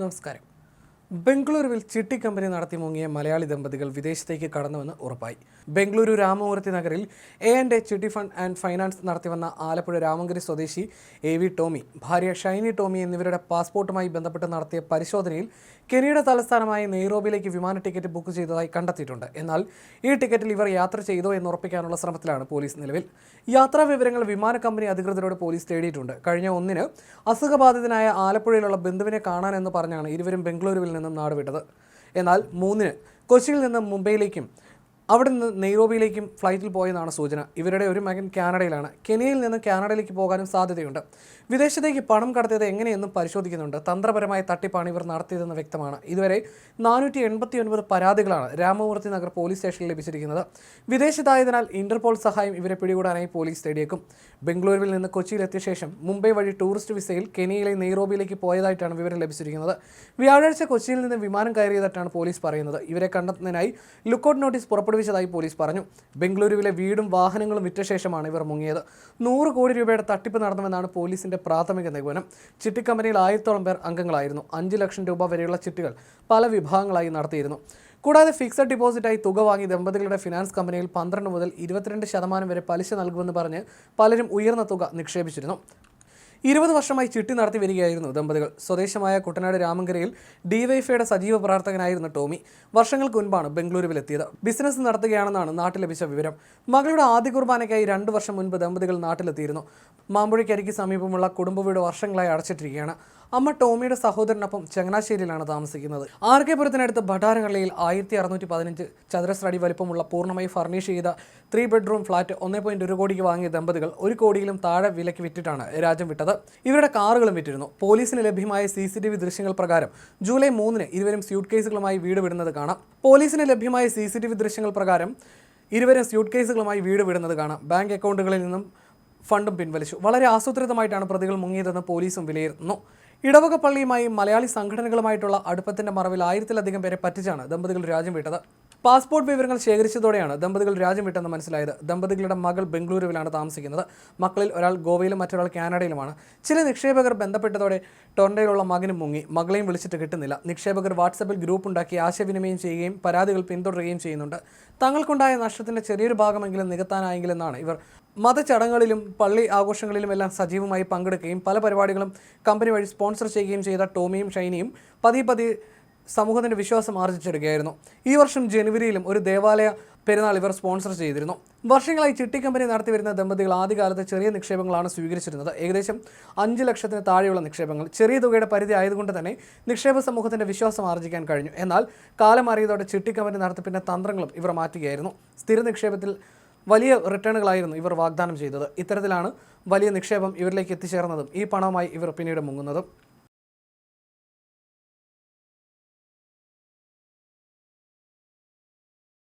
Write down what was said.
നമസ്കാരം. ബംഗളൂരുവിൽ ചിട്ടി കമ്പനി നടത്തി മുങ്ങിയ മലയാളി ദമ്പതികൾ വിദേശത്തേക്ക് കടന്നുവെന്ന് ഉറപ്പായി. ബംഗളൂരു രാമമൂർത്തി നഗറിൽ A and A chitty fund and finance നടത്തിവന്ന ആലപ്പുഴ രാമങ്കരി സ്വദേശി എ വി ടോമി ഭാര്യ ഷൈനി ടോമി എന്നിവരുടെ പാസ്പോർട്ടുമായി ബന്ധപ്പെട്ട് നടത്തിയ പരിശോധനയിൽ കെനിയുടെ തലസ്ഥാനമായ നെയ്റോബിയിലേക്ക് വിമാന ടിക്കറ്റ് ബുക്ക് ചെയ്തതായി കണ്ടെത്തിയിട്ടുണ്ട്. എന്നാൽ ഈ ടിക്കറ്റിൽ ഇവർ യാത്ര ചെയ്തോ എന്ന് ഉറപ്പിക്കാനുള്ള ശ്രമത്തിലാണ് പോലീസ് നിലവിൽ. യാത്രാ വിവരങ്ങൾ വിമാന കമ്പനി അധികൃതരോട് പോലീസ് തേടിയിട്ടുണ്ട്. കഴിഞ്ഞ ഒന്നിന് അസുഖബാധിതനായ ആലപ്പുഴയിലുള്ള ബന്ധുവിനെ കാണാനെന്ന് പറഞ്ഞാണ് ഇരുവരും ബംഗളൂരുവിൽ നിന്നും നാടുവിട്ടത്. എന്നാൽ മൂന്നിന് കൊച്ചിയിൽ നിന്നും മുംബൈയിലേക്കും അവിടെ നിന്ന് നെയ്റോബിയിലേക്കും ഫ്ലൈറ്റിൽ പോയെന്നാണ് സൂചന. ഇവരുടെ ഒരു മകൻ കാനഡയിലാണ്. കെനിയയിൽ നിന്ന് കാനഡയിലേക്ക് പോകാനും സാധ്യതയുണ്ട്. വിദേശത്തേക്ക് പണം കടത്തിയത് എങ്ങനെയെന്നും പരിശോധിക്കുന്നുണ്ട്. തന്ത്രപരമായ തട്ടിപ്പാണ് ഇവർ നടത്തിയതെന്ന് വ്യക്തമാണ്. ഇതുവരെ നാനൂറ്റി എൺപത്തി ഒൻപത് പരാതികളാണ് രാമമൂർത്തി നഗർ പോലീസ് സ്റ്റേഷനിൽ ലഭിച്ചിരിക്കുന്നത്. വിദേശത്തായതിനാൽ ഇന്റർപോൾ സഹായം ഇവരെ പിടികൂടാനായി പോലീസ് തേടിയേക്കും. ബംഗളൂരുവിൽ നിന്ന് കൊച്ചിയിലെത്തിയ ശേഷം മുംബൈ വഴി ടൂറിസ്റ്റ് വിസയിൽ കെനിയയിലെ നെയ്റോബിയിലേക്ക് പോയതായിട്ടാണ് വിവരം ലഭിച്ചിരിക്കുന്നത്. വ്യാഴാഴ്ച കൊച്ചിയിൽ നിന്ന് വിമാനം കയറിയതായിട്ടാണ് പോലീസ് പറയുന്നത്. ഇവരെ കണ്ടെത്തുന്നതിനായി ലുക്കൌട്ട് നോട്ടീസ് പുറപ്പെടുവിച്ചതായി പോലീസ് പറഞ്ഞു. ബംഗളൂരുവിലെ വീടും വാഹനങ്ങളും വിറ്റ ശേഷമാണ് ഇവർ മുങ്ങിയത്. നൂറ് കോടി രൂപയുടെ തട്ടിപ്പ് നടന്നുവെന്നാണ് പോലീസിന്റെ പ്രാഥമിക നിഗമനം. ചിട്ടിക്കമ്പനിയിൽ ആയിരത്തോളം പേർ അംഗങ്ങളായിരുന്നു. അഞ്ച് ലക്ഷം രൂപ വരെയുള്ള ചിട്ടുകൾ പല വിഭാഗങ്ങളായി നടത്തിയിരുന്നു. കൂടാതെ ഫിക്സഡ് ഡിപ്പോസിറ്റായി തുക വാങ്ങി ദമ്പതികളുടെ ഫിനാൻസ് കമ്പനിയിൽ പന്ത്രണ്ട് മുതൽ ഇരുപത്തിരണ്ട് ശതമാനം വരെ പലിശ നൽകുമെന്ന് പറഞ്ഞ് പലരും ഉയർന്ന തുക നിക്ഷേപിച്ചിരുന്നു. ഇരുപത് വർഷമായി ചിട്ടി നടത്തി വരികയായിരുന്നു ദമ്പതികൾ. സ്വദേശമായ കുട്ടനാട് രാമങ്കരയിൽ ഡിവൈഫൈയുടെ സജീവ പ്രവർത്തകനായിരുന്ന ടോമി. വർഷങ്ങൾക്ക് മുൻപാണ് ബംഗളൂരുവിലെത്തിയത്. ബിസിനസ് നടത്തുകയാണെന്നാണ് നാട്ടിൽ ലഭിച്ച വിവരം. മകളുടെ ആദ്യ കുർബാനയ്ക്കായി രണ്ട് വർഷം മുൻപ് ദമ്പതികൾ നാട്ടിലെത്തിയിരുന്നു. മാമ്പുഴയ്ക്കരിക്ക് സമീപമുള്ള കുടുംബ വീട് വർഷങ്ങളായി അടച്ചിട്ടിരിക്കുകയാണ്. അമ്മ ടോമിയുടെ സഹോദരനൊപ്പം ചങ്ങനാശ്ശേരിയിലാണ് താമസിക്കുന്നത്. ആർ കെ പുരത്തിനടുത്ത് ഭട്ടാരഹള്ളിയിൽ ആയിരത്തി അറുന്നൂറ്റി പതിനഞ്ച് ചതുരശ്ര അടി വലിപ്പമുള്ള പൂർണമായി ഫർണിഷ് ചെയ്ത ത്രീ ബെഡ്റൂം ഫ്ലാറ്റ് ഒന്നേ പോയിന്റ് ഒരു കോടിക്ക് വാങ്ങിയ ദമ്പതികൾ ഒരു കോടിയിലും താഴെ വിലയ്ക്ക് വിറ്റിട്ടാണ് രാജ്യം വിട്ടത്. ഇവരുടെ കാറുകളും വിറ്റിരുന്നു. പോലീസിന് ലഭ്യമായ സി സി ടി വി ദൃശ്യങ്ങൾ പ്രകാരം ജൂലൈ മൂന്നിന് ഇരുവരും സ്യൂട്ട് കേസുകളുമായി വീട് വിടുന്നത് കാണാം. പോലീസിന് ലഭ്യമായ സി സി ടി വി ദൃശ്യങ്ങൾ പ്രകാരം ഇരുവരും സ്യൂട്ട് കേസുകളുമായി വീട് വിടുന്നത് കാണാം. ബാങ്ക് അക്കൗണ്ടുകളിൽ നിന്നും ഫണ്ടും പിൻവലിച്ചു. വളരെ ആസൂത്രിതമായിട്ടാണ് പ്രതികൾ മുങ്ങിയതെന്ന് പോലീസും വിലയിരുത്തുന്നു. ഇടവക പള്ളിയുമായി മലയാളി സംഘടനകളുമായിട്ടുള്ള അടുപ്പത്തിന്റെ മറവിൽ ആയിരത്തിലധികം പേരെ പറ്റിച്ചാണ് ദമ്പതികൾ രാജ്യം വിട്ടത്. പാസ്പോർട്ട് വിവരങ്ങൾ ശേഖരിച്ചതോടെയാണ് ദമ്പതികൾ രാജ്യം വിട്ടെന്ന് മനസ്സിലായത്. ദമ്പതികളുടെ മകൾ ബംഗളൂരുവിലാണ് താമസിക്കുന്നത്. മക്കളിൽ ഒരാൾ ഗോവയിലും മറ്റൊരാൾ കാനഡയിലുമാണ്. ചില നിക്ഷേപകർ ബന്ധപ്പെട്ടതോടെ ടൊറന്റോയിലുള്ള മകനും മുങ്ങി. മകളെയും വിളിച്ചിട്ട് കിട്ടുന്നില്ല. നിക്ഷേപകർ വാട്സപ്പിൽ ഗ്രൂപ്പ് ഉണ്ടാക്കി ആശയവിനിമയം ചെയ്യുകയും പരാതികൾ പിന്തുടരുകയും ചെയ്യുന്നുണ്ട്. തങ്ങൾക്കുണ്ടായ നഷ്ടത്തിന്റെ ചെറിയൊരു ഭാഗമെങ്കിലും നികത്താനായെങ്കിലെന്നാണ് ഇവർ. മതചടങ്ങുകളിലും പള്ളി ആഘോഷങ്ങളിലും എല്ലാം സജീവമായി പങ്കെടുക്കുകയും പല പരിപാടികളും കമ്പനി വഴി സ്പോൺസർ ചെയ്യുകയും ചെയ്ത ടോമിയും ഷൈനിയും പതിയെ പതിയെ സമൂഹത്തിന്റെ വിശ്വാസം ആർജിച്ചെടുക്കുകയായിരുന്നു. ഈ വർഷം ജനുവരിയിലും ഒരു ദേവാലയ പെരുന്നാൾ ഇവർ സ്പോൺസർ ചെയ്തിരുന്നു. വർഷങ്ങളായി ചിട്ടി കമ്പനി നടത്തിവരുന്ന ദമ്പതികൾ ആദ്യകാലത്ത് ചെറിയ നിക്ഷേപങ്ങളാണ് സ്വീകരിച്ചിരുന്നത്. ഏകദേശം അഞ്ച് ലക്ഷത്തിന് താഴെയുള്ള നിക്ഷേപങ്ങൾ. ചെറിയ തുകയുടെ പരിധി ആയതുകൊണ്ട് തന്നെ നിക്ഷേപ സമൂഹത്തിന്റെ വിശ്വാസം ആർജിക്കാൻ കഴിഞ്ഞു. എന്നാൽ കാലം മാറിയതോടെ ചിട്ടി കമ്പനി നടത്തിപ്പിന്റെ തന്ത്രങ്ങളും ഇവർ മാറ്റുകയായിരുന്നു. സ്ഥിര നിക്ഷേപത്തിൽ വലിയ റിട്ടേണുകളായിരുന്നു ഇവർ വാഗ്ദാനം ചെയ്തത്. ഇത്തരത്തിലാണ് വലിയ നിക്ഷേപം ഇവരിലേക്ക് എത്തിച്ചേർന്നതും ഈ പണവുമായി ഇവർ പിന്നീട് മുങ്ങുന്നതും.